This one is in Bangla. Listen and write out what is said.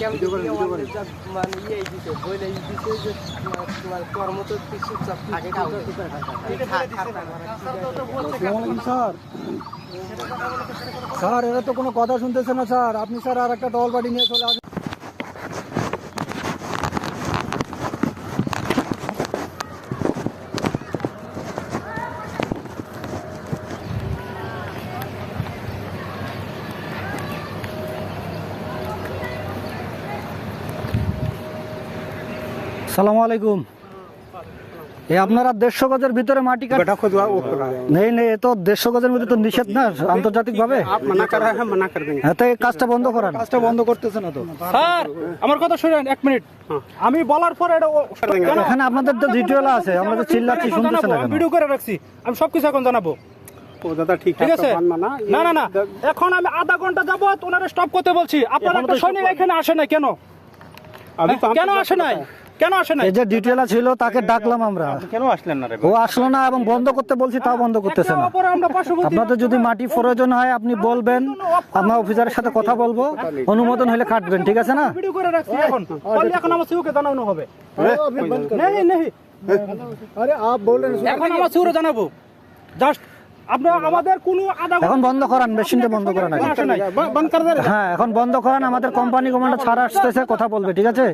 মানে ইয়ে যে তোমার কর্ম তো কিছু চাপ থাকে স্যার স্যার এরা তো কোনো কথা শুনতেছে না স্যার। আপনি স্যার আর একটা দল বাড়ি নিয়ে চলে আসেন। সালাম আলাইকুম। আপনারা দেড়শো গজের ভিতরে মাটি নেই নেই তো দেড়শো গজের মধ্যে তো নিষেধ না আন্তর্জাতিক ভাবে হ্যাঁ, কাজটা বন্ধ কাজটা বন্ধ করতেছে না তো। স্যার আমার কথা শুনেন এক মিনিট। আমি বলার এখানে আপনাদের তো ভিডিও আছে আমরা তো চিল্লাচ্ছি না ভিডিও করে রাখছি। আমি সবকিছু এখন জানাব। আমি আধা ঘণ্টা যাব ওনারা স্টপ করতে বলছি। আপনারা সৈনিক এখানে আসে না কেন? কেন আসে নাই? কেন আসে নাই? এই যে ডিটেল ছিল তাকে ডাকলাম আমরা। কেন আসলেন না ও আসলো না এবং বন্ধ করতে বলছি তাও বন্ধ করতেছে না। অপরে আমরা পার্শ্ববর্তী আপনাদের যদি মাটি প্রয়োজন হয় আপনি বলবেন আমরা অফিসারের সাথে কথা বলব অনুমোদন হলে কাটবেন ঠিক আছে না? ভিডিও করে রাখছি এখন। এখন আমার সিউকে জানানো হবে। নেই নেই। আরে আপ বল এখন আমার সিউরে জানাব। জাস্ট বন্ধ করান মেশিনটা বন্ধ করান হ্যাঁ, এখন বন্ধ করান আমাদের কোম্পানি কমান্ডার ছাড়া আসতেছে কথা বলবে ঠিক আছে?